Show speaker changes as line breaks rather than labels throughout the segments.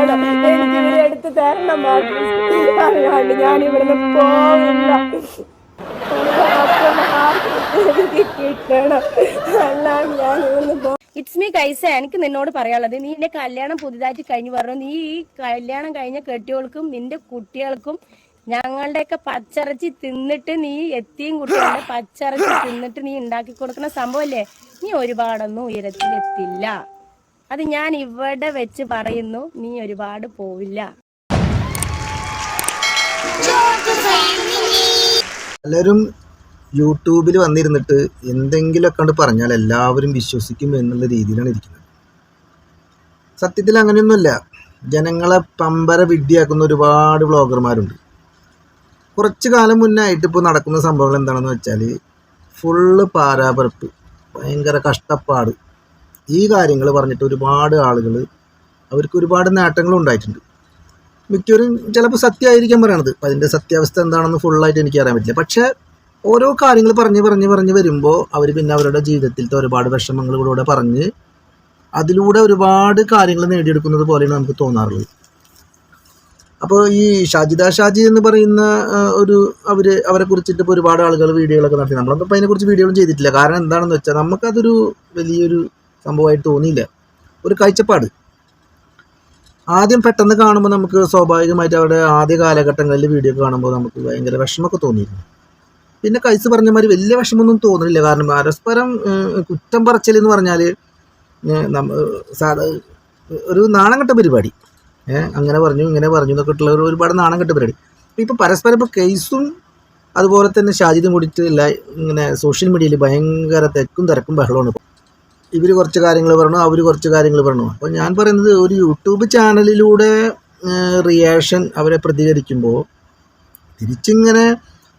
വേണം എനിക്ക് ഇവരെ എടുത്ത് തരണം അല്ലാണ്ട് ഞാൻ ഇവിടുന്ന് പോവില്ല. ഞാൻ ഇറ്റ്സ് മീ കൈസ എനിക്ക് നിന്നോട് പറയാനുള്ളത് നീ എന്റെ കല്യാണം പുതുതായിട്ട് കഴിഞ്ഞു പറഞ്ഞു. നീ ഈ കല്യാണം കഴിഞ്ഞ കെട്ടികൾക്കും നിന്റെ കുട്ടികൾക്കും ഞങ്ങളുടെയൊക്കെ പച്ചിറച്ചി തിന്നിട്ട് നീ എത്തിയും കുട്ടികളുടെ പച്ചിറച്ചി തിന്നിട്ട് നീ ഉണ്ടാക്കി കൊടുക്കുന്ന സംഭവല്ലേ നീ ഒരുപാടൊന്നും ഉയരത്തിലെത്തില്ല. അത് ഞാൻ ഇവിടെ വെച്ച് പറയുന്നു നീ ഒരുപാട് പോവില്ല.
പലരും യൂട്യൂബിൽ വന്നിരുന്നിട്ട് എന്തെങ്കിലുമൊക്കെ കണ്ട് പറഞ്ഞാൽ എല്ലാവരും വിശ്വസിക്കും എന്നുള്ള രീതിയിലാണ് ഇരിക്കുന്നത്. സത്യത്തിൽ അങ്ങനെയൊന്നുമില്ല. ജനങ്ങളെ പമ്പര വിഡ്ഢിയാക്കുന്ന ഒരുപാട് വ്ളോഗർമാരുണ്ട്. കുറച്ച് കാലം മുന്നായിട്ട് ഇപ്പോൾ നടക്കുന്ന സംഭവങ്ങൾ എന്താണെന്ന് വെച്ചാൽ ഫുള്ള് പാരാപരപ്പ് ഭയങ്കര കഷ്ടപ്പാട്. ഈ കാര്യങ്ങൾ പറഞ്ഞിട്ട് ഒരുപാട് ആളുകൾ അവർക്ക് ഒരുപാട് നേട്ടങ്ങൾ ഉണ്ടായിട്ടുണ്ട്. മിക്കവരും ചിലപ്പോൾ സത്യമായിരിക്കാൻ പറയണത്. അപ്പം അതിന്റെ സത്യാവസ്ഥ എന്താണെന്ന് ഫുള്ളായിട്ട് എനിക്ക് അറിയാൻ പറ്റില്ല. പക്ഷേ ഓരോ കാര്യങ്ങൾ പറഞ്ഞ് പറഞ്ഞ് പറഞ്ഞ് വരുമ്പോൾ അവർ പിന്നെ അവരുടെ ജീവിതത്തിലത്തെ ഒരുപാട് വിഷമങ്ങളിലൂടെ പറഞ്ഞ് അതിലൂടെ ഒരുപാട് കാര്യങ്ങൾ നേടിയെടുക്കുന്നത് പോലെയാണ് നമുക്ക് തോന്നാറുള്ളത്. അപ്പോൾ ഈ ഷാജിദ ഷാജി എന്ന് പറയുന്ന ഒരു അവർ അവരെ കുറിച്ചിട്ട് ഇപ്പോൾ ഒരുപാട് ആളുകൾ വീഡിയോകളൊക്കെ നടത്തി. നമ്മളൊന്നും ഇപ്പോൾ അതിനെക്കുറിച്ച് വീഡിയോകളും ചെയ്തിട്ടില്ല. കാരണം എന്താണെന്ന് വെച്ചാൽ നമുക്കതൊരു വലിയൊരു സംഭവമായിട്ട് തോന്നിയില്ല. ഒരു കാഴ്ചപ്പാട്. ആദ്യം പെട്ടെന്ന് കാണുമ്പോൾ നമുക്ക് സ്വാഭാവികമായിട്ട് അവിടെ ആദ്യ കാലഘട്ടങ്ങളിൽ വീഡിയോ കാണുമ്പോൾ നമുക്ക് ഭയങ്കര വിഷമമൊക്കെ തോന്നിയിരുന്നു. പിന്നെ കൈസ് പറഞ്ഞ മാതിരി വലിയ വിഷമമൊന്നും തോന്നുന്നില്ല കാരണം പരസ്പരം കുറ്റം പറച്ചിൽ എന്ന് പറഞ്ഞാൽ നമ്മൾ സാധാ ഒരു നാണം കെട്ട പരിപാടി അങ്ങനെ പറഞ്ഞു ഇങ്ങനെ പറഞ്ഞു എന്നൊക്കെ ഉള്ള ഒരു ഒരുപാട് നാണം കെട്ട പരിപാടി. ഇപ്പോൾ പരസ്പരം ഇപ്പോൾ കേസും അതുപോലെ തന്നെ ഷാജിദും കൂടിയിട്ട് ഇങ്ങനെ സോഷ്യൽ മീഡിയയിൽ ഭയങ്കര തെക്കും തിരക്കും ബഹളമാണ് ഇവർ കുറച്ച് കാര്യങ്ങൾ പറഞ്ഞു അവർ കുറച്ച് കാര്യങ്ങൾ പറഞ്ഞു. അപ്പോൾ ഞാൻ പറയുന്നത് ഒരു യൂട്യൂബ് ചാനലിലൂടെ റിയാക്ഷൻ അവരെ പ്രതികരിക്കുമ്പോൾ തിരിച്ചിങ്ങനെ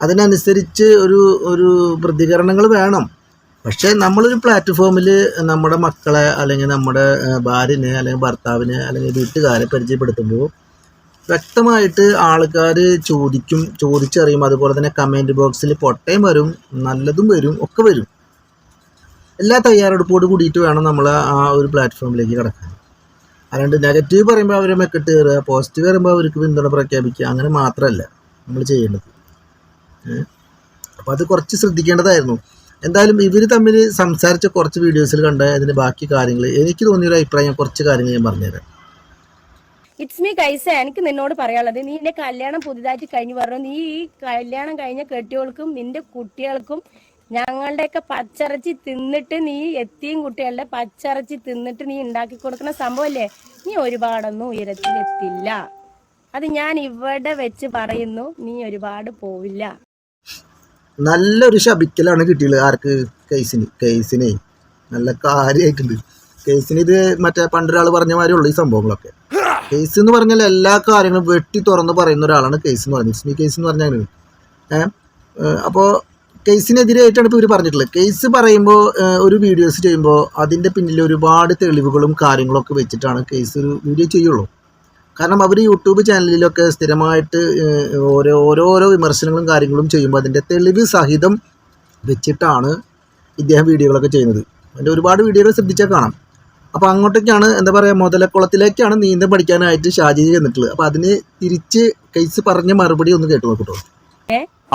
അതിനനുസരിച്ച് ഒരു ഒരു പ്രതികരണങ്ങൾ വേണം. പക്ഷേ നമ്മളൊരു പ്ലാറ്റ്ഫോമിൽ നമ്മുടെ മക്കളെ അല്ലെങ്കിൽ നമ്മുടെ ഭാര്യനെ അല്ലെങ്കിൽ ഭർത്താവിനെ അല്ലെങ്കിൽ വീട്ടുകാരെ പരിചയപ്പെടുത്തുമ്പോൾ വ്യക്തമായിട്ട് ആൾക്കാർ ചോദിക്കും ചോദിച്ചറിയും. അതുപോലെ തന്നെ കമന്റ് ബോക്സിൽ പൊട്ടയും വരും നല്ലതും വരും ഒക്കെ വരും. എല്ലാ തയ്യാറെടുപ്പോട് കൂടിയിട്ട് വേണം നമ്മൾ ആ ഒരു പ്ലാറ്റ്ഫോമിലേക്ക് കിടക്കാൻ. അല്ലാണ്ട് നെഗറ്റീവ് പറയുമ്പോൾ അവരെ മെക്കിട്ട് കയറുക പോസിറ്റീവ് പറയുമ്പോൾ അവർക്ക് പിന്തുണ പ്രഖ്യാപിക്കുക അങ്ങനെ മാത്രമല്ല നമ്മൾ ചെയ്യേണ്ടത്. അപ്പോൾ അത് കുറച്ച് ശ്രദ്ധിക്കേണ്ടതായിരുന്നു. എന്തായാലും ഇവർ തമ്മിൽ സംസാരിച്ച കുറച്ച് വീഡിയോസിൽ കണ്ട അതിന്റെ ബാക്കി കാര്യങ്ങൾ എനിക്ക് തോന്നിയൊരു അഭിപ്രായം കുറച്ച് കാര്യങ്ങൾ ഞാൻ പറഞ്ഞുതരാം.
ഇറ്റ്സ് മീ കൈസ എനിക്ക് നിന്നോട് പറയാനുള്ളത് നീ എന്റെ കല്യാണം പുതുതായിട്ട് കഴിഞ്ഞു പറഞ്ഞു. നീ ഈ കല്യാണം കഴിഞ്ഞ കെട്ടികൾക്കും നിന്റെ കുട്ടികൾക്കും ഞങ്ങളുടെയൊക്കെ പച്ചിറച്ചി തിന്നിട്ട് നീ എത്തിയും കുട്ടികളുടെ പച്ചിറച്ചി തിന്നിട്ട് നീ ഉണ്ടാക്കി കൊടുക്കുന്ന സംഭവല്ലേ നീ ഒരുപാടൊന്നും ഉയരത്തിലെത്തില്ല. അത് ഞാൻ ഇവിടെ വെച്ച് പറയുന്നു നീ ഒരുപാട് പോവില്ല.
നല്ലൊരു ശബിക്കലാണ് കിട്ടിയത് ആർക്ക്? കേസിന് കേസിനെ. നല്ല കാര്യമായിട്ടുണ്ട്. കേസിന് ഇത് മറ്റേ പണ്ടൊരാൾ പറഞ്ഞ മാതിരി ഉള്ളു ഈ സംഭവങ്ങളൊക്കെ. കേസ് എന്ന് പറഞ്ഞാൽ എല്ലാ കാര്യങ്ങളും വെട്ടി തുറന്ന് പറയുന്ന ഒരാളാണ് കേസ് എന്ന് പറയുന്നത് കേസ് എന്ന് പറഞ്ഞാൽ ഏഹ് അപ്പോൾ കേസിനെതിരായിട്ടാണ് ഇപ്പോൾ ഇവർ പറഞ്ഞിട്ടുള്ളത്. കേസ് പറയുമ്പോൾ ഒരു വീഡിയോസ് ചെയ്യുമ്പോൾ അതിന്റെ പിന്നിൽ ഒരുപാട് തെളിവുകളും കാര്യങ്ങളൊക്കെ വെച്ചിട്ടാണ് കേസ് ഒരു വീഡിയോ ചെയ്യുള്ളൂ. കാരണം അവർ യൂട്യൂബ് ചാനലിലൊക്കെ സ്ഥിരമായിട്ട് ഓരോ ഓരോ ഓരോരോ വിമർശനങ്ങളും കാര്യങ്ങളും ചെയ്യുമ്പോൾ അതിന്റെ തെളിവ് സഹിതം വെച്ചിട്ടാണ് ഇദ്ദേഹം വീഡിയോകളൊക്കെ ചെയ്യുന്നത്. അതിന്റെ ഒരുപാട് വീഡിയോകൾ ശ്രദ്ധിച്ചാൽ കാണാം. അപ്പോൾ അങ്ങോട്ടേക്കാണ് എന്താ പറയുക മുതലക്കുളത്തിലേക്കാണ് നീന്തം പഠിക്കാനായിട്ട് ഷാജി ചെന്നിട്ടുള്ളത്. അപ്പോൾ അതിന് തിരിച്ച് കേസ് പറഞ്ഞ മറുപടി ഒന്ന് കേട്ടു നോക്കട്ടോ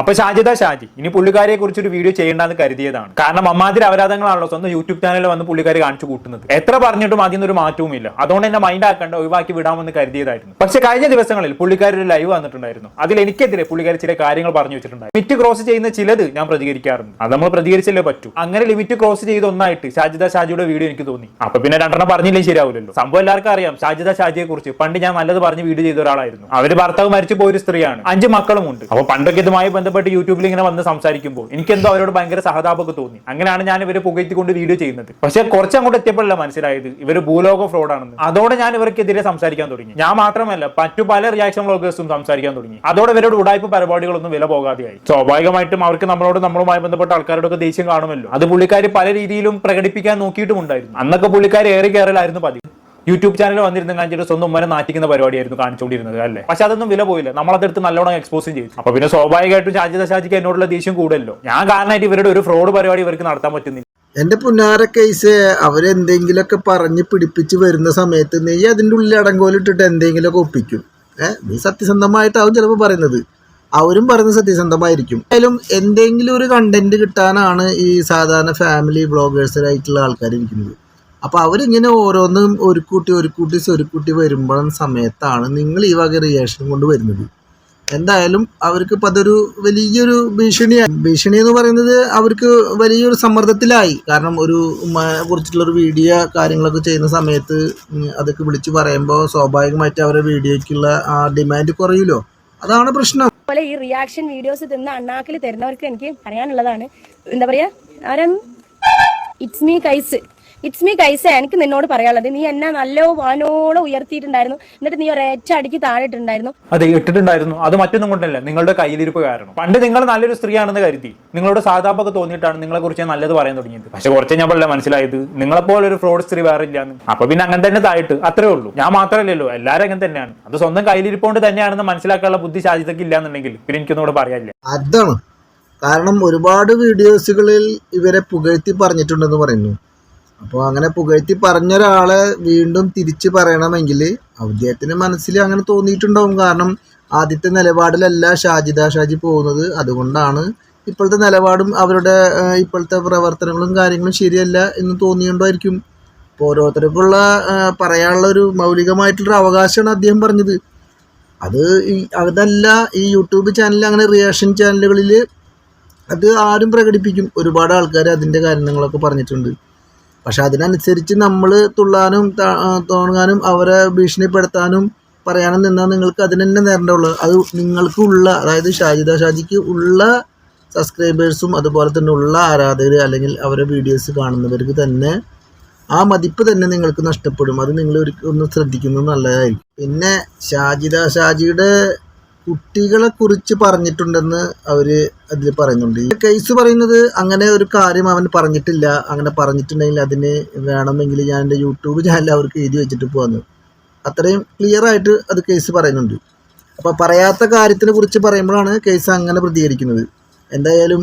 അപ്പൊ ഷാജിദ ഷാജി ഇനി പുള്ളിക്കാരിയെ കുറിച്ച് ഒരു വീഡിയോ ചെയ്യേണ്ടെന്ന് കരുതിയതാണ്. കാരണം അമ്മാതിരി അപരാധങ്ങളാണല്ലോ സ്വന്തം യൂട്യൂബ് ചാനലിൽ വന്ന് പുള്ളിക്കാരി കാണിച്ചു കൂട്ടുന്നത്. എത്ര പറഞ്ഞിട്ടും അതിൽ ഒരു മാറ്റവുമില്ല. അതുകൊണ്ട് എന്നെ മൈൻഡ് ആക്കേണ്ട ഒഴിവാക്കി വിടാമെന്ന് കരുതിയതായിരുന്നു. പക്ഷെ കഴിഞ്ഞ ദിവസങ്ങളിൽ പുള്ളിക്കാരി ഒരു ലൈവ് വന്നിട്ടുണ്ടായിരുന്നു. അതിൽ എനിക്കെതിരെ പുള്ളിക്കാരി ചില കാര്യങ്ങൾ പറഞ്ഞു വെച്ചിട്ടുണ്ടായിരുന്നു. ലിമിറ്റ് ക്രോസ് ചെയ്യുന്ന ചിലത് ഞാൻ പ്രതികരിക്കാറുണ്ട്. അത് നമ്മൾ പ്രതികരിച്ചല്ലേ പറ്റൂ. അങ്ങനെ ലിമിറ്റ് ക്രോസ് ചെയ്ത ഒന്നായിട്ട് ഷാജിദ ഷാജിയുടെ വീഡിയോ എനിക്ക് തോന്നി. അപ്പൊ പിന്നെ രണ്ടെണ്ണം പറഞ്ഞില്ലേ ശരിയാവില്ലല്ലോ സംഭവം എല്ലാവർക്കും അറിയാം. ഷാജിദ ഷാജിയെ കുറിച്ച് പണ്ട് ഞാൻ നല്ലത് പറഞ്ഞ് വീഡിയോ ചെയ്ത ഒരാളായിരുന്നു. അവർ ഭർത്താവ് മരിച്ചു പോയ ഒരു സ്ത്രീയാണ്. അഞ്ച് മക്കളും ഉണ്ട് അപ്പൊ പണ്ടൊക്കെ ഇതുമായി ബന്ധപ്പെട്ട് യൂട്യൂബിൽ ഇങ്ങനെ വന്ന് സംസാരിക്കുമ്പോൾ എനിക്കെന്തോ അവരോട് ഭയങ്കര സഹതാപമൊക്കെ തോന്നി. അങ്ങനെയാണ് ഞാൻ ഇവരെ പുകഴ്ത്തിക്കൊണ്ട് വീഡിയോ ചെയ്യുന്നത്. പക്ഷെ കുറച്ച് അങ്ങോട്ട് എത്തിയപ്പോഴല്ല മനസ്സിലായത്. ഇവർ ഭൂലോക ഫ്രോഡാണെന്ന് അതോടെ ഞാൻ ഇവർക്കെതിരെ സംസാരിക്കാൻ തുടങ്ങി. ഞാൻ മാത്രമല്ല മറ്റു പല റിയാക്ഷൻ വ്ളോഗേഴ്സും സംസാരിക്കാൻ തുടങ്ങി. അതോടെ ഇവരോട് ഉടായ്പ പരിപാടികളൊന്നും വില പോകാതെയായി. സ്വാഭാവികമായിട്ടും അവർക്ക് നമ്മളോട് നമ്മളുമായി ബന്ധപ്പെട്ട ആൾക്കാരോടൊക്കെ ദേഷ്യം കാണുമല്ലോ. അത് പുള്ളിക്കാർ പല രീതിയിലും പ്രകടിപ്പിക്കാൻ നോക്കിയിട്ടുമുണ്ടായിരുന്നു. അന്നൊക്കെ പുള്ളിക്കാർ ഏറി കയറലായിരുന്നു പതിവ്. യൂട്യൂബ് ചാനൽ വന്നിരുന്ന കാണിച്ചിട്ട് സ്വന്തം ഉമ്മനെ നാറ്റിക്കുന്ന പരിപാടിയായിരുന്നു കാണിച്ചുകൊണ്ടിരുന്നത് അല്ലേ? പക്ഷെ അതൊന്നും വില പോയില്ല. നമ്മളതെടുത്ത് നല്ലോണം എക്സ്പോസും ചെയ്തു. അപ്പൊ പിന്നെ സ്വാഭാവികമായിട്ടും ഷാജിദ ദശാജിക്ക് എന്നോടുള്ള ദേഷ്യം കൂടുതലല്ലോ ഞാൻ കാരണമായിട്ട് ഇവരുടെ ഒരു ഫ്രോഡ് പരിപാടി ഇവർക്ക് നടത്താൻ പറ്റുന്നില്ല.
എന്റെ പുന്നാര കേസ് അവരെന്തെങ്കിലുമൊക്കെ പറഞ്ഞ് പിടിപ്പിച്ച് വരുന്ന സമയത്ത് നീ അതിന്റെ ഉള്ളിൽ അടങ്കോലിട്ടിട്ട് എന്തെങ്കിലുമൊക്കെ ഒപ്പിക്കും. ഏഹ് നീ സത്യസന്ധമായിട്ടാവും ചിലപ്പോൾ പറയുന്നത്. അവരും പറയുന്നത് സത്യസന്ധമായിരിക്കും. എന്തായാലും എന്തെങ്കിലും ഒരു കണ്ടന്റ് കിട്ടാനാണ് ഈ സാധാരണ ഫാമിലി ബ്ലോഗേഴ്സിലായിട്ടുള്ള ആൾക്കാർ ഇരിക്കുന്നത് അപ്പോൾ അവരിങ്ങനെ ഓരോന്നും ഒരു കൂട്ടി ഒരു കൂട്ടി ഒരു കൂട്ടി വരുമ്പോഴും സമയത്താണ് നിങ്ങൾ ഈ വക റിയാക്ഷൻ കൊണ്ട് വരുന്നത്. എന്തായാലും അവർക്ക് ഇപ്പം അതൊരു വലിയൊരു ഭീഷണിയാണ് ഭീഷണി എന്ന് പറയുന്നത് അവർക്ക് വലിയൊരു സമ്മർദ്ദത്തിലായി. കാരണം ഒരു കുറിച്ചിട്ടുള്ളൊരു വീഡിയോ കാര്യങ്ങളൊക്കെ ചെയ്യുന്ന സമയത്ത് അതൊക്കെ വിളിച്ച് പറയുമ്പോൾ സ്വാഭാവികമായിട്ട് അവരുടെ വീഡിയോയ്ക്കുള്ള ആ ഡിമാൻഡ് കുറയുമല്ലോ. അതാണ് പ്രശ്നം.
അതുപോലെ ഈ റിയാക്ഷൻ വീഡിയോസ് തിന്ന അണ്ണാക്കിൽ തരുന്നവർക്ക് എനിക്ക് പറയാനുള്ളതാണ്. എന്താ പറയാ? ഇറ്റ്സ് മീ കൈസ് ഇറ്റ്സ് മീ കൈസ എനിക്ക് നിന്നോട് പറയാനുള്ളത്. നീ എന്നെ നല്ല വാനോളം ഉയർത്തിയിട്ടുണ്ടായിരുന്നു. എന്നിട്ട് നീ ഒരേറ്റ അടിക്ക് താഴെട്ടുണ്ടായിരുന്നു
അതെ ഇട്ടിട്ടുണ്ടായിരുന്നു. അത് മറ്റൊന്നും കൊണ്ടല്ല. നിങ്ങളുടെ കയ്യിലിരിപ്പ് കാരണം. പണ്ട് നിങ്ങൾ നല്ലൊരു സ്ത്രീയാണെന്ന് കരുതി. നിങ്ങളോട് സാധാപ്പൊക്കെ തോന്നിയിട്ടാണ് നിങ്ങളെ കുറിച്ച് ഞാൻ നല്ലത് പറയാൻ തുടങ്ങിയത്. പക്ഷെ കുറച്ച് ഞാൻ പല മനസ്സിലായത്? നിങ്ങളെപ്പോലെ ഒരു ഫ്രോഡ് സ്ത്രീ വേറെ ഇല്ലാന്ന്. അപ്പൊ പിന്നെ അങ്ങനെ തന്നെ താഴ്ത്തു അത്രേ ഉള്ളൂ. ഞാൻ മാത്രമല്ലല്ലോ. എല്ലാവരും അങ്ങനെ തന്നെയാണ്. അത് സ്വന്തം കയ്യിലിരിപ്പോണ്ട് തന്നെയാണെന്ന് മനസ്സിലാക്കാനുള്ള ബുദ്ധി സാധ്യതയ്ക്ക് ഇല്ലാന്നുണ്ടെങ്കിൽ പിന്നെ എനിക്കൊന്നും കൂടെ പറയാനില്ല.
അതാണ്. കാരണം ഒരുപാട് വീഡിയോസുകളിൽ ഇവരെ പുകഴ്ത്തി പറഞ്ഞിട്ടുണ്ടെന്ന് പറയുന്നു. അപ്പോൾ അങ്ങനെ പുകഴ്ത്തി പറഞ്ഞ ഒരാളെ വീണ്ടും തിരിച്ച് പറയണമെങ്കിൽ അദ്ദേഹത്തിന് മനസ്സിൽ അങ്ങനെ തോന്നിയിട്ടുണ്ടാവും. കാരണം ആദ്യത്തെ നിലപാടിലല്ല ഷാജിദ ഷാജി പോകുന്നത്. അതുകൊണ്ടാണ് ഇപ്പോഴത്തെ നിലപാടും അവരുടെ ഇപ്പോഴത്തെ പ്രവർത്തനങ്ങളും കാര്യങ്ങളും ശരിയല്ല എന്ന് തോന്നിയിട്ടുണ്ടായിരിക്കും അപ്പോൾ ഓരോരുത്തർക്കുള്ള പറയാനുള്ള ഒരു മൗലികമായിട്ടുള്ളൊരു അവകാശമാണ് അദ്ദേഹം പറഞ്ഞത്. അത് അതല്ല ഈ യൂട്യൂബ് ചാനലിൽ അങ്ങനെ റിയാക്ഷൻ ചാനലുകളിൽ അത് ആരും പ്രകടിപ്പിക്കും. ഒരുപാട് ആൾക്കാർ അതിന്റെ കാര്യങ്ങളൊക്കെ പറഞ്ഞിട്ടുണ്ട്. പക്ഷെ അതിനനുസരിച്ച് നമ്മൾ തുള്ളാനും തോണാനും അവരെ ഭീഷണിപ്പെടുത്താനും പറയാനും നിന്നാൽ നിങ്ങൾക്ക് അതിന് തന്നെ നേരേണ്ടുള്ളൂ അത് നിങ്ങൾക്ക് ഉള്ള അതായത് ഷാജിദ ഷാജിക്ക് ഉള്ള സബ്സ്ക്രൈബേഴ്സും അതുപോലെ തന്നെ ഉള്ള ആരാധകർ അല്ലെങ്കിൽ അവരെ വീഡിയോസ് കാണുന്നവർക്ക് തന്നെ ആ മതിപ്പ് തന്നെ നിങ്ങൾക്ക് നഷ്ടപ്പെടും. അത് നിങ്ങൾ ഒരിക്കലും ഒന്ന് ശ്രദ്ധിക്കുന്നത് നല്ലതായിരിക്കും. പിന്നെ ഷാജിദ ഷാജിയുടെ കുട്ടികളെ കുറിച്ച് പറഞ്ഞിട്ടുണ്ടെന്ന് അവർ അതിൽ പറയുന്നുണ്ട്. ഈ കേസ് പറയുന്നത് അങ്ങനെ ഒരു കാര്യം അവൻ പറഞ്ഞിട്ടില്ല. അങ്ങനെ പറഞ്ഞിട്ടുണ്ടെങ്കിൽ അതിന് വേണമെങ്കിൽ ഞാൻ എന്റെ യൂട്യൂബ് ചാനൽ അവർക്ക് എഴുതി വെച്ചിട്ട് പോകാന്ന് അത്രയും ക്ലിയർ ആയിട്ട് അത് കേസ് പറയുന്നുണ്ട്. അപ്പോൾ പറയാത്ത കാര്യത്തിനെ കുറിച്ച് പറയുമ്പോഴാണ് കേസ് അങ്ങനെ പ്രതികരിക്കുന്നത്. എന്തായാലും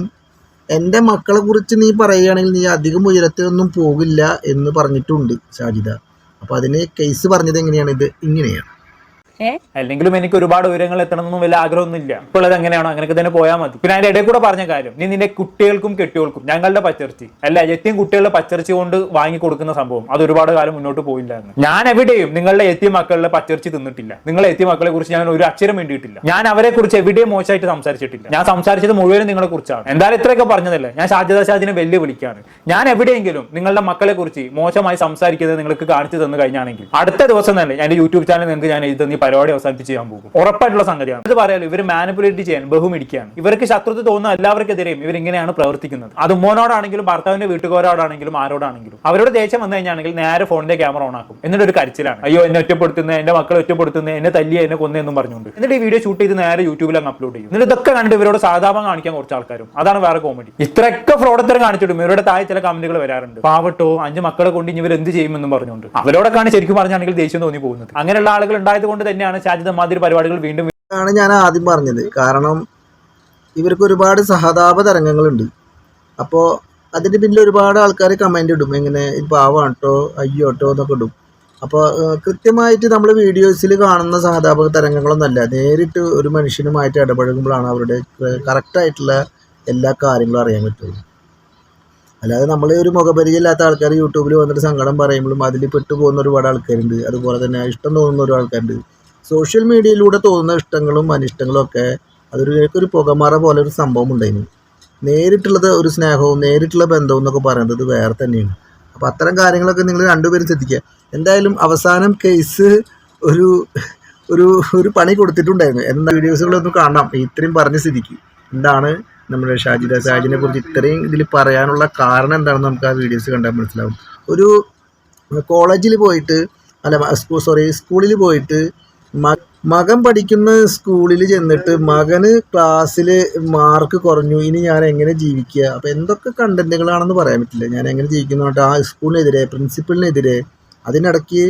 എന്റെ മക്കളെ കുറിച്ച് നീ പറയുകയാണെങ്കിൽ നീ അധികം ഉയരത്തിലൊന്നും പോകില്ല എന്ന് പറഞ്ഞിട്ടുണ്ട് ഷാജിദ അപ്പോൾ അതിന് കേസ് പറഞ്ഞത് എങ്ങനെയാണ് ഇത് ഇങ്ങനെയാണ്.
അല്ലെങ്കിലും എനിക്ക് ഒരുപാട് ഉയരങ്ങൾ എത്തണമെന്നൊന്നും വലിയ ആഗ്രഹമൊന്നുമില്ല. ഇപ്പോൾ അത് എങ്ങനെയാണോ അങ്ങനെയൊക്കെ തന്നെ പോയാൽ മതി. പിന്നെ അതിന്റെ ഇടയിൽ കൂടെ പറഞ്ഞ കാര്യം നീ നിന്റെ കുട്ടികൾക്കും കെട്ടികൾക്കും ഞങ്ങളുടെ പച്ചർച്ചി അല്ല എത്തിയും കുട്ടികളുടെ പച്ചർച്ചി കൊണ്ട് വാങ്ങി കൊടുക്കുന്ന സംഭവം അത് ഒരുപാട് കാലം മുന്നോട്ട് പോയില്ല എന്ന്. ഞാൻ എവിടെയും നിങ്ങളുടെ എത്തിയ മക്കളുടെ പച്ചർച്ചി തിന്നിട്ടില്ല. നിങ്ങളെ എത്തിയ മക്കളെ കുറിച്ച് ഞാൻ ഒരു അക്ഷരം വേണ്ടിയിട്ടില്ല ഞാൻ അവരെ കുറിച്ച് എവിടെയും മോശമായിട്ട് സംസാരിച്ചിട്ടില്ല. ഞാൻ സംസാരിച്ചത് മുഴുവനും നിങ്ങളെ കുറിച്ചാണ്. എന്തായാലും ഇത്രയൊക്കെ പറഞ്ഞതല്ല? ഞാൻ ഷാജിദ ഷാജിനെ വിളിക്കാണ് ഞാൻ എവിടെയെങ്കിലും നിങ്ങളുടെ മക്കളെ കുറിച്ച് മോശമായി സംസാരിക്കുന്നത് നിങ്ങൾക്ക് കാണിച്ചു തന്നു കഴിഞ്ഞാണെങ്കിൽ അടുത്ത ദിവസം തന്നെ എന്റെ യൂട്യൂബ് ചാനൽ നിങ്ങൾക്ക് ഞാൻ എഴുതി പരിപാടി അവസാനിപ്പിച്ച് ചെയ്യാൻ പോകും. ഉറപ്പായിട്ടുള്ള സംഗതിയാണ്. ഇത് പറയാലോ ഇവർ മാനിപ്പുലേറ്റ് ചെയ്യാൻ ബഹുമിടിക്കുകയാണ് ഇവർക്ക് ശത്രുത്വ തോന്നുന്ന എല്ലാവർക്കെതിരെയും ഇവർ ഇങ്ങനെയാണ് പ്രവർത്തിക്കുന്നത്. അത് ഉമ്മോനോടാണെങ്കിലും ഭർത്താവിന്റെ വീട്ടുകാരോടാണെങ്കിലും ആരോടാണെങ്കിലും. അവരോട് ദേഷ്യം വന്നു കഴിഞ്ഞാണെങ്കിൽ നേരെ ഫോണിന്റെ ക്യാമറ ഓൺ ആക്കും. എന്നിട്ട് ഒരു കരച്ചിലാണ്. അയ്യോ എന്നെ ഒറ്റപ്പെടുത്തുന്ന എന്റെ മക്കളെ ഒറ്റപ്പെടുത്തുന്ന എന്നെ തല്ലിയ എന്നെ കൊന്നെന്നും പറഞ്ഞുകൊണ്ട്. എന്നിട്ട് ഈ വീഡിയോ ഷൂട്ട് ചെയ്ത് നേരെ യൂട്യൂബിൽ അങ്ങ് അപ്ലോഡ് ചെയ്യും. എന്നിട്ട് ഇതൊക്കെ കണ്ട് ഇവരോട് സാധാരണ കാണിക്കാൻ കുറച്ച് ആൾക്കാരും. അതാണ് വേറെ കോമഡി ഇത്രയൊക്കെ ഫ്രോഡത്തരം കാണിച്ചിട്ടും ഇവരുടെ താഴെ ചില കമന്റുകൾ വരാറുണ്ട്. പാവട്ടോ അഞ്ച് മക്കളെ കൊണ്ട് ഇനി ഇവർ എന്ത് ചെയ്യുമെന്നും പറഞ്ഞുകൊണ്ട്. അവരോടൊക്കെയാണ് ശരിക്കും പറഞ്ഞാണെങ്കിൽ ദേഷ്യം തോന്നി പോകുന്നത്. അങ്ങനെയുള്ള ആളുകൾ ഉണ്ടായത് കൊണ്ട് തന്നെയാണ് ഷാജിദ മാതിരി പരിപാടികൾ വീണ്ടും
ആണ് ഞാൻ ആദ്യം പറഞ്ഞത്. കാരണം ഇവർക്ക് ഒരുപാട് സഹതാപ തരംഗങ്ങളുണ്ട്. അപ്പോൾ അതിന്റെ പിന്നിൽ ഒരുപാട് ആൾക്കാർ കമന്റ് ഇടും. എങ്ങനെ? പാവാട്ടോ അയ്യോട്ടോ എന്നൊക്കെ ഇടും. അപ്പോൾ കൃത്യമായിട്ട് നമ്മൾ വീഡിയോസിൽ കാണുന്ന സഹതാപ തരംഗങ്ങളൊന്നുമല്ല. നേരിട്ട് ഒരു മനുഷ്യനുമായിട്ട് ഇടപഴകുമ്പോഴാണ് അവരുടെ കറക്റ്റായിട്ടുള്ള എല്ലാ കാര്യങ്ങളും അറിയാൻ പറ്റുള്ളൂ അല്ലാതെ നമ്മൾ ഒരു മുഖപരിചയമില്ലാത്ത ആൾക്കാർ യൂട്യൂബിൽ വന്നിട്ട് സങ്കടം പറയുമ്പോഴും അതിൽ പെട്ടു പോകുന്ന ഒരുപാട് ആൾക്കാരുണ്ട്. അതുപോലെ തന്നെ ഇഷ്ടം തോന്നുന്ന ഒരു ആൾക്കാരുണ്ട്. സോഷ്യൽ മീഡിയയിലൂടെ തോന്നുന്ന ഇഷ്ടങ്ങളും അനിഷ്ടങ്ങളും ഒക്കെ അതൊരു ഒരു പുകമറ പോലെ ഒരു സംഭവം ഉണ്ടായിരുന്നു നേരിട്ടുള്ളത് ഒരു സ്നേഹവും നേരിട്ടുള്ള ബന്ധവും എന്നൊക്കെ പറയുന്നത് വേറെ തന്നെയാണ്. അപ്പോൾ അത്തരം കാര്യങ്ങളൊക്കെ നിങ്ങൾ രണ്ടുപേരും ശ്രദ്ധിക്കുക. എന്തായാലും അവസാനം കേസ് ഒരു ഒരു ഒരു പണി കൊടുത്തിട്ടുണ്ടായിരുന്നു. എന്താ വീഡിയോസുകളൊന്നും കാണാം ഇത്രയും പറഞ്ഞ സ്ഥിതിക്ക്. എന്താണ് നമ്മുടെ ഷാജിദ ഷാജിനെ കുറിച്ച് ഇത്രയും ഇതിൽ പറയാനുള്ള കാരണം എന്താണെന്ന് നമുക്ക് ആ വീഡിയോസ് കണ്ടാൽ മനസ്സിലാവും. ഒരു കോളേജിൽ പോയിട്ട് അല്ല സോറി സ്കൂളിൽ പോയിട്ട് മകൻ പഠിക്കുന്ന സ്കൂളിൽ ചെന്നിട്ട് മകന് ക്ലാസ്സിൽ മാർക്ക് കുറഞ്ഞു. ഇനി ഞാൻ എങ്ങനെ ജീവിക്കുക? അപ്പം എന്തൊക്കെ കണ്ടന്റുകളാണെന്ന് പറയാൻ പറ്റില്ല. ഞാൻ എങ്ങനെ ജീവിക്കുന്നു ആ സ്കൂളിനെതിരെ പ്രിൻസിപ്പളിനെതിരെ അതിനിടയ്ക്ക്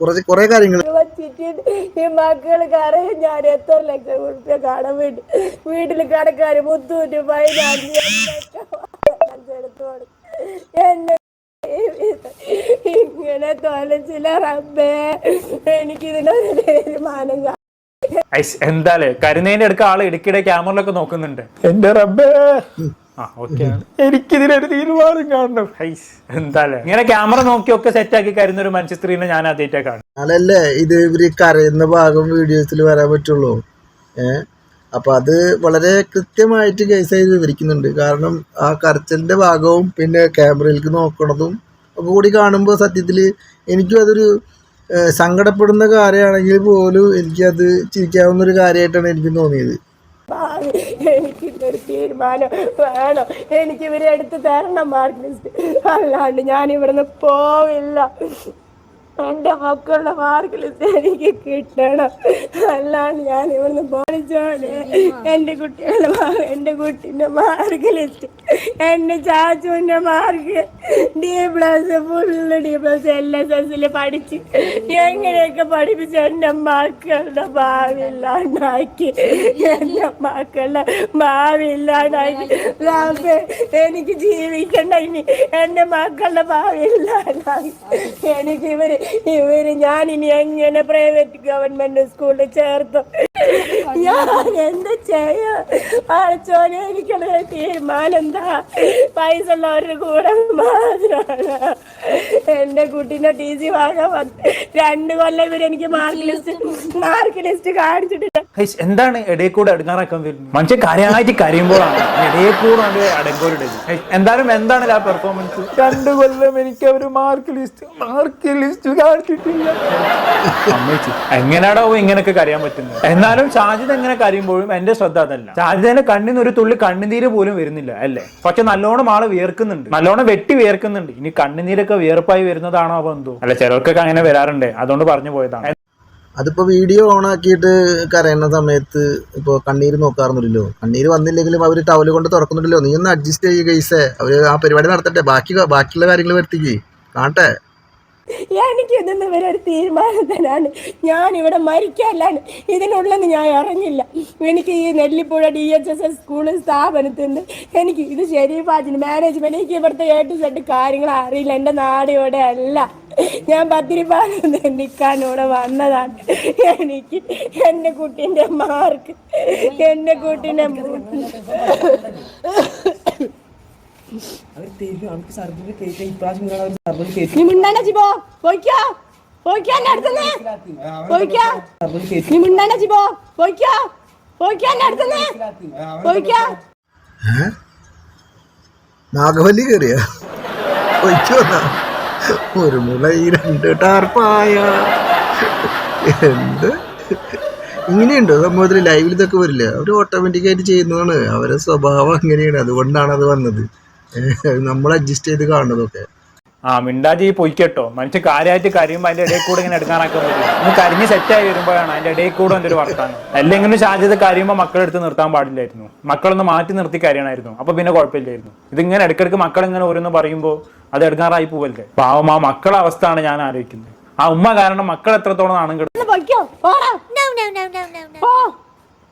കുറച്ച് കുറേ കാര്യങ്ങൾ
ഈ മക്കൾ കറിയും ഞാൻ എത്ര ലക്ഷം ഉറുപ്പ്യ കാണാൻ വേണ്ടി വീട്ടിൽ കടക്കാർ മുത്തൂറ്റ് എന്നെ ഇങ്ങനെ തോലച്ചില്ല റബ്ബേ എനിക്കിതിനൊരു തീരുമാനം
എന്താലേ? കരുന്നേന്റെ അടുക്ക ആൾ ഇടയ്ക്കിടെ ക്യാമറയിലൊക്കെ നോക്കുന്നുണ്ട്. എന്റെ റബ്ബേ! ആ ഓക്കെ. എനിക്കിതിനൊരു തീരുമാനം കാണണം. എന്താലേ? ഇങ്ങനെ ക്യാമറ നോക്കിയൊക്കെ സെറ്റ് ആക്കി കരുന്ന ഒരു മനുഷ്യ സ്ത്രീനെ ഞാൻ ആദ്യമായിട്ടാണ് കാണും
അതല്ലേ ഇത് ഇവർ കരയുന്ന ഭാഗം വീഡിയോസിൽ വരാൻ പറ്റുള്ളൂ. ഏ? അപ്പൊ അത് വളരെ കൃത്യമായിട്ട് കേസായി വിവരിക്കുന്നുണ്ട്. കാരണം ആ കരച്ചലിന്റെ ഭാഗവും പിന്നെ ക്യാമറയിലേക്ക് നോക്കണതും ഒക്കെ കൂടി കാണുമ്പോൾ സത്യത്തിൽ എനിക്കും അതൊരു സങ്കടപ്പെടുന്ന കാര്യമാണെങ്കിൽ പോലും എനിക്കത് ചിരിക്കാവുന്ന ഒരു കാര്യമായിട്ടാണ് എനിക്ക് തോന്നിയത്.
എനിക്കിന്നൊരു തീരുമാനം വേണം. എനിക്ക് ഇവരെ എടുത്ത് തരണം മാർക്ക് ലിസ്റ്റ് അല്ലാണ്ട് ഞാൻ ഇവിടുന്ന് പോവില്ല. എന്റെ മക്കളുടെ ലിസ്റ്റ് എനിക്ക് കിട്ടണം. അല്ലാണ്ട് ഞാൻ ഇവിടുന്ന് പോണിച്ചോടെ എന്റെ കുട്ടികളുടെ എന്റെ എന്റെ കുട്ടീന്റെ മാർഗിലെത്തി ലിസ്റ്റ് എന്റെ ചാച്ചുവിന്റെ mark D plus full D plus L S എസിൽ പഠിച്ച് എങ്ങനെയൊക്കെ പഠിപ്പിച്ച് എന്റെ മക്കളുടെ ഭാവി ഇല്ലാണ്ടാക്കി എന്റെ മക്കളുടെ ഭാവി ഇല്ലാണ്ടാക്കി എനിക്ക് ജീവിക്കണ്ട ഇനി. എന്റെ മക്കളുടെ ഭാവി ഇല്ലാണ്ടാക്കി എനിക്ക് ഇവർ ഇവർ ഞാൻ ഇനി എങ്ങനെ പ്രൈവറ്റ് ഗവൺമെന്റ് സ്കൂളിൽ ചേർത്തു? ഞാൻ എന്ത് ചെയ്യാ? അടച്ചോനെ എനിക്കുള്ള തീരുമാനം എന്താ? പൈസ ഉള്ളവരുടെ കൂടെ മാത്രമാണ്. എന്റെ കുട്ടീന്റെ ടി സി വാങ്ങാൻ രണ്ട് കൊല്ലം ഇവർ എനിക്ക് മാർക്ക് ലിസ്റ്റ് മാർക്ക് ലിസ്റ്റ് കാണിച്ചിട്ടില്ല
എന്താണ് ഇടയിൽ കൂടെ അടുങ്ങാറാക്കാൻ വരുന്നത്? മനുഷ്യൻ കാര്യമായിട്ട് കരയുമ്പോഴാണ്. ഇടയിൽ കൂടെ അടങ്കോലിടത് എന്തായാലും എന്താണ് ആ പെർഫോമൻസ് രണ്ട് കൊല്ലം എനിക്ക് അവർ മാർക്ക് ലിസ്റ്റ് മാർക്ക് ലിസ്റ്റ് കാണിച്ചിട്ടില്ല. എങ്ങനെയാണോ എങ്ങനെയാടോ ഇങ്ങനെയൊക്കെ കരയാൻ പറ്റുന്നത്? എന്നാലും ഷാജിദ് എങ്ങനെ കരയുമ്പോഴും എന്റെ ശ്രദ്ധ അതല്ല. സാജിദേന്റെ കണ്ണിന് ഒരു തുള്ളി കണ്ണുനീര് പോലും വരുന്നില്ല അല്ലേ? പക്ഷെ നല്ലോണം ആൾ വിയർക്കുന്നുണ്ട്. നല്ലോണം വെട്ടി വിയർക്കുന്നുണ്ട്. ഇനി കണ്ണുനീരൊക്കെ വിയർപ്പായി വരുന്നതാണോ അപ്പൊ എന്തോ? അല്ല ചിലർക്കൊക്കെ അങ്ങനെ വരാറുണ്ട്. അതുകൊണ്ട് പറഞ്ഞു പോയതാണ്.
അതിപ്പോ വീഡിയോ ഓൺ ആക്കിയിട്ട് കരയുന്ന സമയത്ത് ഇപ്പോൾ കണ്ണീര് നോക്കാറുന്നില്ലല്ലോ കണ്ണീര് വന്നില്ലെങ്കിലും അവർ ടവൽ കൊണ്ട് തുറക്കുന്നുണ്ടല്ലോ. നീ ഒന്ന് അഡ്ജസ്റ്റ് ചെയ്യുക കേസേ അവർ ആ പരിപാടി നടത്തട്ടെ. ബാക്കി ബാക്കിയുള്ള കാര്യങ്ങൾ വരുത്തിക്ക്. കാണട്ടെ.
എനിക്ക് ഇതൊന്നും ഒരു തീരുമാനത്തിനാണ് ഞാൻ ഇവിടെ മരിക്കാനാണ്. ഇതിനുള്ളെന്ന് ഞാൻ അറിഞ്ഞില്ല. എനിക്ക് ഈ Nellipuzha D H S S school സ്ഥാപനത്തിൽ നിന്ന് എനിക്ക് ഇത് ശരീഫാജിന് മാനേജ്മെന്റ് എനിക്ക് ഇവിടുത്തെ എ ടു സെഡ് കാര്യങ്ങൾ അറിയില്ല. എന്റെ നാട് ഇവിടെ അല്ല. ഞാൻ പത്തിരിപ്പാലം നിൽക്കാനിവിടെ വന്നതാണ്. എനിക്ക് എന്റെ കുട്ടീന്റെ മാർക്ക് എന്റെ കുട്ടീന്റെ നീ മിണ്ടാണ്ട ജിബോ പോയിക്കോ പോയിക്കോ എന്റെ അടുത്തുനിന്ന് പോയിക്കോ നീ മിണ്ടാണ്ട ജിബോ പോയിക്കോ പോയിക്കോ എന്റെ അടുത്തുനിന്ന് പോയിക്കോ
ഏ? നാഗവല്ലി കയറിയ ഒരു മുള ഈ രണ്ട് ടാർപ്പായ. എന്ത്? ഇങ്ങനെയുണ്ടോ സംഭവത്തിൽ ലൈവിൽ ഇതൊക്കെ വരില്ല? അവർ ഓട്ടോമാറ്റിക്കായിട്ട് ചെയ്യുന്നതാണ്. അവരുടെ സ്വഭാവം അങ്ങനെയാണ്. അതുകൊണ്ടാണ് അത് വന്നത്. നമ്മൾ അഡ്ജസ്റ്റ് ചെയ്ത് കാണുന്നതൊക്കെ.
ആ മിണ്ടാജി പൊയ്ക്കട്ടോ. മനുഷ്യ കാര്യമായിട്ട് കരയുമ്പോൾ അതിന്റെ ഇടയിൽ കൂടെ ഇങ്ങനെ എടുക്കാനൊക്കെ പറ്റും. ഒന്ന് കരിഞ്ഞ് സെറ്റായി വരുമ്പോഴാണ് അതിന്റെ ഇടയിൽ കൂടെ എന്തൊരു വർത്താനം. അല്ലെങ്കിലും ഷാജിത് കരയുമ്പോൾ മക്കളെടുത്ത് നിർത്താൻ പാടില്ലായിരുന്നു. മക്കളൊന്ന് മാറ്റി നിർത്തി കരയണമായിരുന്നു അപ്പൊ പിന്നെ കുഴപ്പമില്ലായിരുന്നു. ഇതിങ്ങനെ ഇടയ്ക്കിടയ്ക്ക് മക്കൾ ഇങ്ങനെ ഓരോന്ന് പറയുമ്പോൾ അത് എടുക്കാറായി പോവല്ലേ? പാവം ആ മക്കളെ അവസ്ഥയാണ് ഞാൻ ആലോചിക്കുന്നത്. ആ ഉമ്മ കാരണം മക്കൾ എത്രത്തോളം നാണം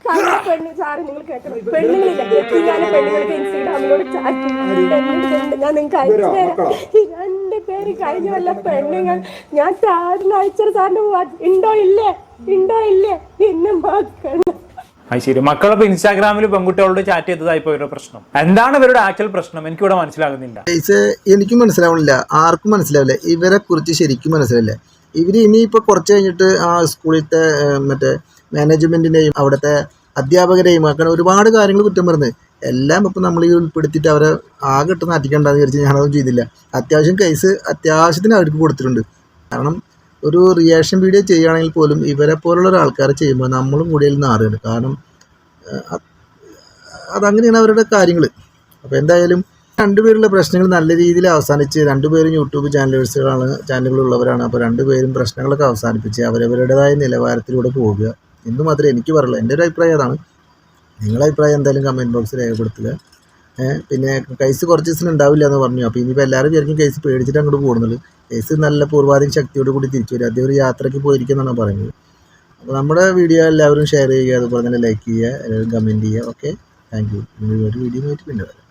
പെണ്ണ് സാറ് നിങ്ങൾ കേട്ടോ പെണ്ണുങ്ങളില്ല ഞാൻ പെണ്ണുങ്ങൾക്ക് ഇൻസ്റ്റാഗ്രാമിലൂടെ ചാറ്റ് ചെയ്യുന്നുണ്ട്. ഞാൻ നിങ്ങൾക്ക് അയച്ചു തരാം. രണ്ട് പേര് കഴിഞ്ഞ വല്ല പെണ്ണുങ്ങൾ. ഞാൻ സാറിന് അയച്ചത് സാറിന് ഉണ്ടോ ഇല്ലേ? ഉണ്ടോ ഇല്ലേ? എന്നെ മക്കൾ
ശരി. മക്കളിപ്പോ ഇൻസ്റ്റാഗ്രാമിൽ പെൺകുട്ടികളോട് ചാറ്റ് ചെയ്തതായി പോയൊരു പ്രശ്നം. എന്താണ് ഇവരുടെ ആക്ച്വൽ പ്രശ്നം? എനിക്ക് എനിക്കിവിടെ മനസ്സിലാകുന്നില്ല.
എനിക്കും മനസ്സിലാവുന്നില്ല ആർക്കും മനസ്സിലാവില്ല. ഇവരെ കുറിച്ച് ശരിക്കും മനസ്സിലാവില്ല. ഇവർ ഇനിയിപ്പോൾ കുറച്ച് കഴിഞ്ഞിട്ട് ആ സ്കൂളിലത്തെ മറ്റേ മാനേജ്മെന്റിനെയും അവിടുത്തെ അധ്യാപകരെയും അങ്ങനെ ഒരുപാട് കാര്യങ്ങൾ കുറ്റം പറഞ്ഞ്. എല്ലാം ഇപ്പം നമ്മൾ ഈ ഉൾപ്പെടുത്തിയിട്ട് അവരെ ആകെ ഇട്ട് നാറ്റിക്കണ്ടെന്ന് വിചാരിച്ച് ഞാനതൊന്നും ചെയ്തില്ല. അത്യാവശ്യം കേസ് അത്യാവശ്യത്തിന് അവർക്ക് കൊടുത്തിട്ടുണ്ട്. കാരണം ഒരു റിയാക്ഷൻ വീഡിയോ ചെയ്യുകയാണെങ്കിൽ പോലും ഇവരെ പോലുള്ള ഒരാൾക്കാരെ ചെയ്യുമ്പോൾ നമ്മളും കൂടി അതിൽ നാറുകയാണ്. കാരണം അത് അതങ്ങനെയാണ് അവരുടെ കാര്യങ്ങൾ അപ്പോൾ എന്തായാലും രണ്ടുപേരുള്ള പ്രശ്നങ്ങൾ നല്ല രീതിയിൽ അവസാനിച്ച് രണ്ടുപേരും യൂട്യൂബ് ചാനലേഴ്സുകളാണ് ചാനലുകളുള്ളവരാണ് അപ്പോൾ രണ്ടുപേരും പ്രശ്നങ്ങളൊക്കെ അവസാനിപ്പിച്ച് അവരവരുടേതായ നിലവാരത്തിലൂടെ പോവുക. എന്ന് മാത്രമേ എനിക്ക് പറയുള്ളൂ എന്റെ ഒരു അഭിപ്രായം അതാണ്. നിങ്ങളുടെ അഭിപ്രായം എന്തായാലും കമന്റ് ബോക്സിൽ രേഖപ്പെടുത്തുക. പിന്നെ കേസ് കുറച്ച് ദിവസം ഉണ്ടാവില്ല എന്ന് പറഞ്ഞു. അപ്പോൾ ഇനിയിപ്പോൾ എല്ലാവരും വിചാരിക്കും കേസ് പേടിച്ചിട്ട് അങ്ങോട്ട് പോകുന്നത്. കേസ് നല്ല പൂർവാധികം ശക്തിയോട് കൂടി തിരിച്ചു വരും. അദ്ദേഹം ഒരു യാത്രയ്ക്ക് പോയിരിക്കുന്നതാണ് പറയുന്നത്. അപ്പോൾ നമ്മുടെ വീഡിയോ എല്ലാവരും ഷെയർ ചെയ്യുക. അതുപോലെ തന്നെ ലൈക്ക് ചെയ്യുക. എല്ലാവരും കമന്റ് ചെയ്യുക. ഓക്കെ താങ്ക് യു ഒരു വീഡിയോ ആയിട്ട് പിന്നെ വരാം.